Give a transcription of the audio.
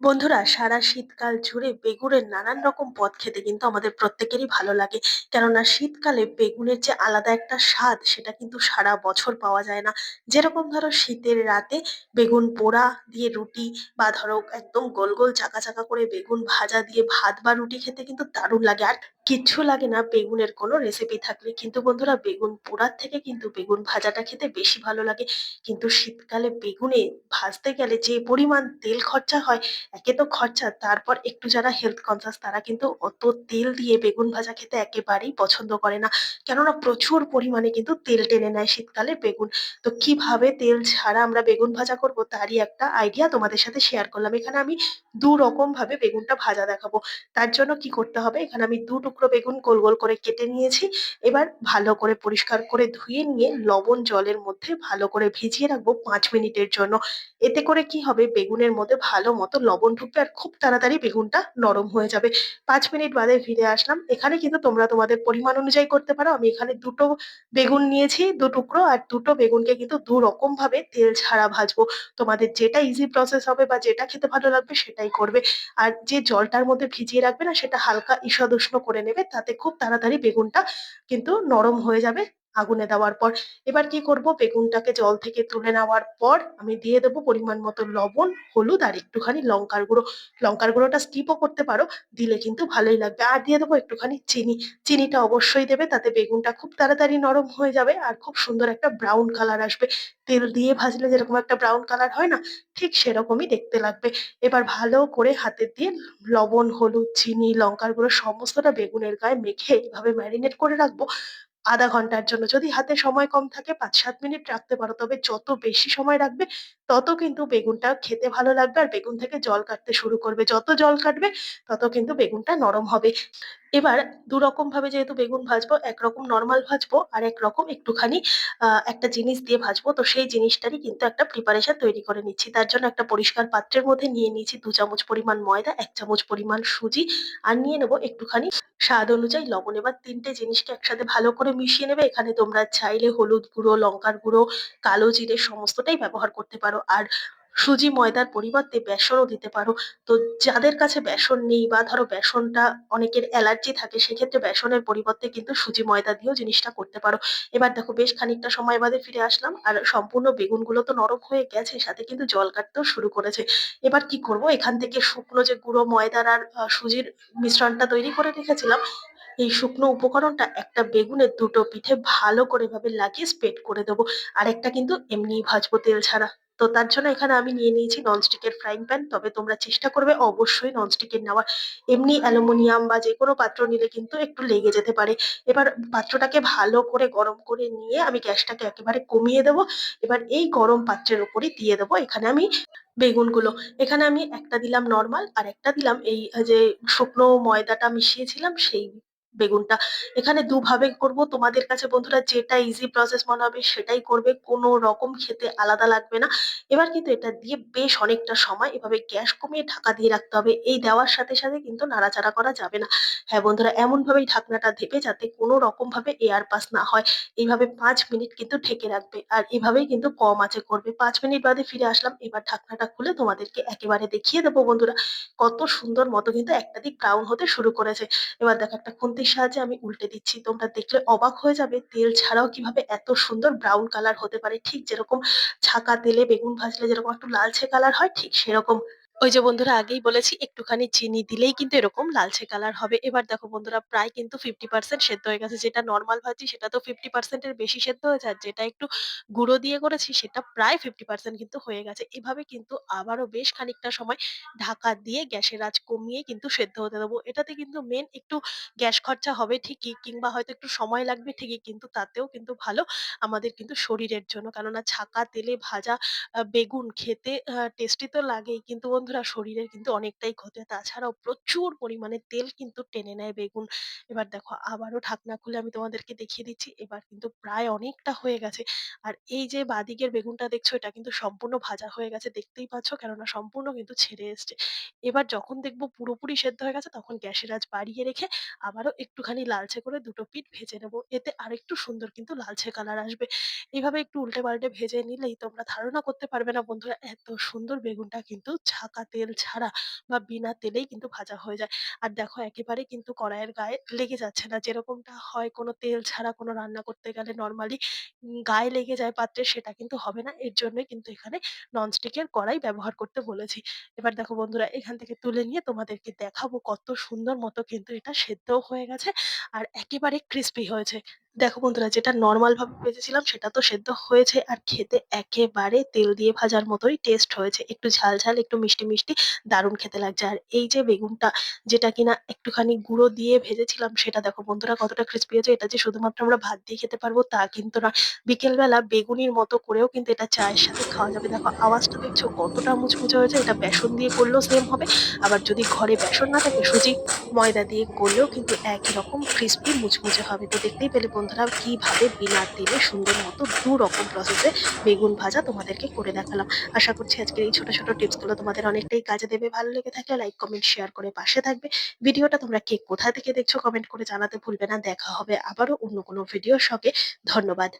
বন্ধুরা, সারা শীতকাল জুড়ে বেগুনের নানান রকম পদ খেতে কিন্তু আমাদের প্রত্যেকেরই ভালো লাগে। কেননা, শীতকালে বেগুনের যে আলাদা একটা স্বাদ, সেটা কিন্তু সারা বছর পাওয়া যায় না। যেরকম ধরো, শীতের রাতে বেগুন পোড়া দিয়ে রুটি বা ধরো, একদম গোল গোল চাকা চাকা করে বেগুন ভাজা দিয়ে ভাত বা রুটি খেতে কিন্তু দারুণ লাগে। আর কিচ্ছু লাগে না, বেগুনের কোনো রেসিপি থাকলে। কিন্তু বন্ধুরা, বেগুন পোড়ার থেকে কিন্তু বেগুন ভাজাটা খেতে বেশি ভালো লাগে। কিন্তু শীতকালে বেগুনে ভাজতে গেলে যে পরিমাণ তেল খরচা হয় একে তো খরচা, তারপর একটু যারা হেলথ কনসাস তারা কিন্তু অত তেল দিয়ে বেগুন ভাজা খেতে একেবারেই পছন্দ করে না। কেননা প্রচুর পরিমাণে কিন্তু তেল টেনে নেয় শীতকালে বেগুন। তো কীভাবে তেল ছাড়া আমরা বেগুন ভাজা করব তারই একটা আইডিয়া তোমাদের সাথে শেয়ার করলাম। এখানে আমি দু রকম ভাবে বেগুনটা ভাজা দেখাবো। তার জন্য কি করতে হবে? এখানে আমি দু টুকরো বেগুন গোল গোল করে কেটে নিয়েছি। এবার ভালো করে পরিষ্কার করে ধুয়ে নিয়ে লবণ জলের মধ্যে ভালো করে ভিজিয়ে রাখব পাঁচ মিনিটের জন্য। এতে করে কি হবে? বেগুনের মধ্যে ভালো মতো লবণ ঢুকবে আর খুব তাড়াতাড়ি বেগুনটা নরম হয়ে যাবে। পাঁচ মিনিট বাদে ফিরে আসলাম। এখানে কিন্তু তোমরা তোমাদের পরিমাণ অনুযায়ী করতে পারো। আমি এখানে দুটো বেগুন নিয়েছি, দু টুকরো, আর দুটো বেগুনকে কিন্তু দু রকম ভাবে তেল ছাড়া ভাজবো। তোমাদের যেটা ইজি প্রসেস হবে বা যেটা খেতে ভালো লাগবে সেটাই করবে। আর যে জলটার মধ্যে ভিজিয়ে রাখবে না, সেটা হালকা ঈষদ উষ্ণ করে নেবে। তাতে খুব তাড়াতাড়ি বেগুনটা কিন্তু নরম হয়ে যাবে। আগুনে দেওয়ার পর। এবার কি করব? বেগুনটাকে জল থেকে তুলে নেওয়ার পর আমি দিয়ে দেবো পরিমাণ মতো লবণ, হলুদ আর একটুখানি লঙ্কার গুঁড়ো। লঙ্কার গুঁড়োটা স্কিপও করতে পারো, দিলে কিন্তু ভালোই লাগবে। আর দিয়ে দেবো একটুখানি চিনি। চিনিটা অবশ্যই দেবে, তাতে বেগুনটা খুব তাড়াতাড়ি নরম হয়ে যাবে আর খুব সুন্দর একটা ব্রাউন কালার আসবে। তেল দিয়ে ভাজলে যেরকম একটা ব্রাউন কালার হয় না, ঠিক সেরকমই দেখতে লাগবে। এবার ভালো করে হাতে দিয়ে লবণ, হলুদ, চিনি, লঙ্কার গুঁড়ো সমস্তটা বেগুনের গায়ে মেখে এইভাবে ম্যারিনেট করে রাখব। আধা ঘণ্টার জন্য। যদি হাতে সময় কম থাকে পাঁচ সাত মিনিট রাখতে পারো। তবে যত বেশি সময় রাখবে, তত কিন্তু বেগুনটা খেতে ভালো লাগবে আর বেগুন থেকে জল কাটতে শুরু করবে। যত জল কাটবে, তত কিন্তু বেগুনটা নরম হবে। এবার দু রকম ভাবে যেহেতু বেগুন ভাজবো, একরকম নর্মাল ভাজবো আর একরকম একটুখানি একটা জিনিস দিয়ে ভাজবো, তো সেই জিনিসটারই কিন্তু একটা প্রিপারেশন তৈরি করে নিচ্ছি। তার জন্য একটা পরিষ্কার পাত্রের মধ্যে নিয়ে নিয়েছি দু চামচ পরিমাণ ময়দা, এক চামচ পরিমাণ সুজি আর নিয়ে নেব একটুখানি স্বাদ অনুযায়ী লবণ। এবার তিনটে জিনিসকে একসাথে ভালো করে মিশিয়ে নেবে। এখানে তোমরা চাইলে হলুদ গুঁড়ো, লঙ্কার গুঁড়ো, কালো জিরে সমস্তটাই ব্যবহার করতে পারো। আর সুজি ময়দার পরিবর্তে বেসনও দিতে পারো। তো যাদের কাছে বেসন নেই বা ধরো বেসনটা অনেকের অ্যালার্জি থাকে, সেক্ষেত্রে বেসনের পরিবর্তে কিন্তু সুজি ময়দা দিয়েও জিনিসটা করতে পারো। এবার দেখো বেশ খানিকটা সময় বাদে ফিরে আসলাম, আর সম্পূর্ণ বেগুনগুলো তো নরম হয়ে গেছে, সাথে কিন্তু জল কাটতেও শুরু করেছে। এবার কি করব? এখান থেকে শুকনো যে গুঁড়ো ময়দার আর সুজির মিশ্রণটা তৈরি করে রেখেছিলাম, এই শুকনো উপকরণটা একটা বেগুনের দুটো পিঠে ভালো করে ভাবে লাগিয়ে স্প্রেড করে দেবো। আর একটা কিন্তু এমনি ভাজবো তেল ছাড়া। তো তার জন্য এখানে আমি নিয়ে নিয়েছি ননস্টিকের ফ্রাইং প্যান তবে তোমরা চেষ্টা করবে অবশ্যই ননস্টিকের নেওয়ার। এমনি অ্যালুমিনিয়াম বা যে কোনো পাত্র নিলে কিন্তু একটু লেগে যেতে পারে। এবার পাত্রটাকে ভালো করে গরম করে নিয়ে আমি গ্যাসটাকে একেবারে কমিয়ে দেবো। এবার এই গরম পাত্রের উপরই দিয়ে দেবো এখানে আমি বেগুনগুলো। এখানে আমি একটা দিলাম নর্মাল আর একটা দিলাম এই যে শুকনো ময়দাটা মিশিয়েছিলাম সেই বেগুনটা। এখানে দুভাবে করব। তোমাদের কাছে বন্ধুরা যেটা ইজি প্রসেস মনে হবে সেটাই করবে। কোনো রকম খেতে আলাদা লাগবে না। এবার কিন্তু এটা দিয়ে বেশ অনেকটা সময় এভাবে গ্যাস কমিয়ে ঢাকা দিয়ে রাখতে হবে। এই দেওয়ার সাথে সাথে কিন্তু নাড়াচাড়া করা যাবে না। হ্যাঁ বন্ধুরা এমন ভাবেই ঢাকনাটা দেবে যাতে কোনো রকম ভাবে এয়ার পাস না হয়। এইভাবে পাঁচ মিনিট কিন্তু ঢেকে রাখবে। আর এভাবেই কিন্তু কম আছে করবে। পাঁচ মিনিট বাদে ফিরে আসলাম। এবার ঢাকনাটা খুলে তোমাদেরকে একেবারে দেখিয়ে দেবো বন্ধুরা। কত সুন্দর মতো কিন্তু একটা দিক ব্রাউন হতে শুরু করেছে। এবার দেখো একটা সাহায্যে আমি উল্টে দিচ্ছি। তোমরা দেখলে অবাক হয়ে যাবে তেল ছাড়াও কীভাবে এত সুন্দর ব্রাউন কালার হতে পারে। ঠিক যেরকম ছাকা তেলে বেগুন ভাজলে যেরকম একটু লালচে কালার হয়, ঠিক সেরকম। ওই যে বন্ধুরা আগেই বলেছি, একটুখানি চিনি দিলেই কিন্তু এরকম লালচে কালার হবে। এবার দেখো বন্ধুরা প্রায় কিন্তু ফিফটি পার্সেন্ট সেদ্ধ হয়ে গেছে। যেটা নর্মাল ভাজি, সেটা তো ফিফটি পার্সেন্টের বেশি সেদ্ধ হয়েছে আর যেটা একটু গুঁড়ো দিয়ে করেছি, সেটা প্রায় ফিফটি পার্সেন্ট কিন্তু হয়ে গেছে। এভাবে কিন্তু আবারও বেশ খানিকটা সময় ঢাকা দিয়ে গ্যাসের আঁচ কমিয়ে কিন্তু সেদ্ধ হতে দেবো। এটাতে কিন্তু মেন একটু গ্যাস খরচা হবে ঠিকই, কিংবা হয়তো একটু সময় লাগবে ঠিকই, কিন্তু তাতেও কিন্তু ভালো আমাদের কিন্তু শরীরের জন্য। কেননা ছাকা তেলে ভাজা বেগুন খেতে টেস্টি তো লাগেই। কিন্তু বন্ধুরা শরীরের কিন্তু অনেকটাই ক্ষতি তাছাড়াও প্রচুর পরিমাণে তেল কিন্তু টেনে নেয় বেগুন। এবার দেখো, আবারও ঢাকনা খুলে আমি তোমাদেরকে দেখিয়ে দিচ্ছি, এবার কিন্তু প্রায় অনেকটা হয়ে গেছে। আর এই যে বাঁদিকের বেগুনটা দেখছ, এটা কিন্তু সম্পূর্ণ ভাজা হয়ে গেছে, দেখতেই পাচ্ছ, কেননা সম্পূর্ণ কিন্তু ছেড়ে এসছে। এবার যখন দেখব পুরোপুরি সেদ্ধ হয়ে গেছে, তখন গ্যাসের আঁচ বাড়িয়ে রেখে আবারও একটুখানি লালচে করে দুটো পিঠ ভেজে নেব। এতে আরেকটু সুন্দর কিন্তু লালচে কালার আসবে। এইভাবে একটু উল্টে পাল্টে ভেজে নিলেই তোমরা ধারণা করতে পারবে না বন্ধুরা, এত সুন্দর বেগুনটা কিন্তু ছাকা হালকা তেল ছাড়া বা বিনা তেলেই কিন্তু ভাজা হয়ে যায়। আর দেখো একেবারে কিন্তু কড়াইয়ের গায়ে লেগে যাচ্ছে না। যেরকমটা হয় কোনো তেল ছাড়া কোনো রান্না করতে গেলে নরমালি গায়ে লেগে যায় পাত্রে, সেটা কিন্তু হবে না। এর জন্যই কিন্তু এখানে ননস্টিকের কড়াই ব্যবহার করতে বলেছি। এবার দেখো বন্ধুরা, এখান থেকে তুলে নিয়ে তোমাদেরকে দেখাবো কত সুন্দর মতো কিন্তু এটা সেদ্ধও হয়ে গেছে আর একেবারে ক্রিস্পি হয়েছে। দেখো বন্ধুরা যেটা নরমাল ভাবে ভেজেছিলাম সেটা তো সেদ্ধ হয়েছে আর খেতে একেবারে তেল দিয়ে ভাজার মতোই টেস্ট হয়েছে। একটু ঝাল, ঝাল একটু মিষ্টি, মিষ্টি দারুণ খেতে লাগছে। আর এই যে বেগুনটা যেটা কিনা একটুখানি গুঁড়ো দিয়ে ভেজেছিলাম সেটা দেখো বন্ধুরা কতটা ক্রিস্পি হয়েছে। এটা যে শুধুমাত্র আমরা ভাত দিয়ে খেতে পারব তা কিন্তু না। বিকেলবেলা বেগুনির মতো করেও কিন্তু এটা চায়ের সাথে খাওয়া যাবে। দেখো আওয়াজটা দেখছ কতটা মুচমুচে হয়েছে। এটা বেসন দিয়ে করলেও সেম হবে। আবার যদি ঘরে বেসন না থাকে সুজি, ময়দা দিয়ে করলেও কিন্তু একই রকম ক্রিস্পি মুচমুচে হবে। তো দেখতেই পেলে বন্ধুরা কীভাবে বিনা তেলে সুন্দর মতো দু রকম প্রসেসে বেগুন ভাজা তোমাদেরকে করে দেখালাম। আশা করছি আজকের এই ছোটো ছোটো টিপসগুলো তোমাদের অনেকটাই কাজে দেবে। ভালো লেগে থাকলে লাইক, কমেন্ট, শেয়ার করে পাশে থাকবে। ভিডিওটা তোমরা কে কোথা থেকে দেখছ কমেন্ট করে জানাতে ভুলবে না। দেখা হবে আবারও অন্য কোনো ভিডিও সঙ্গে। ধন্যবাদ।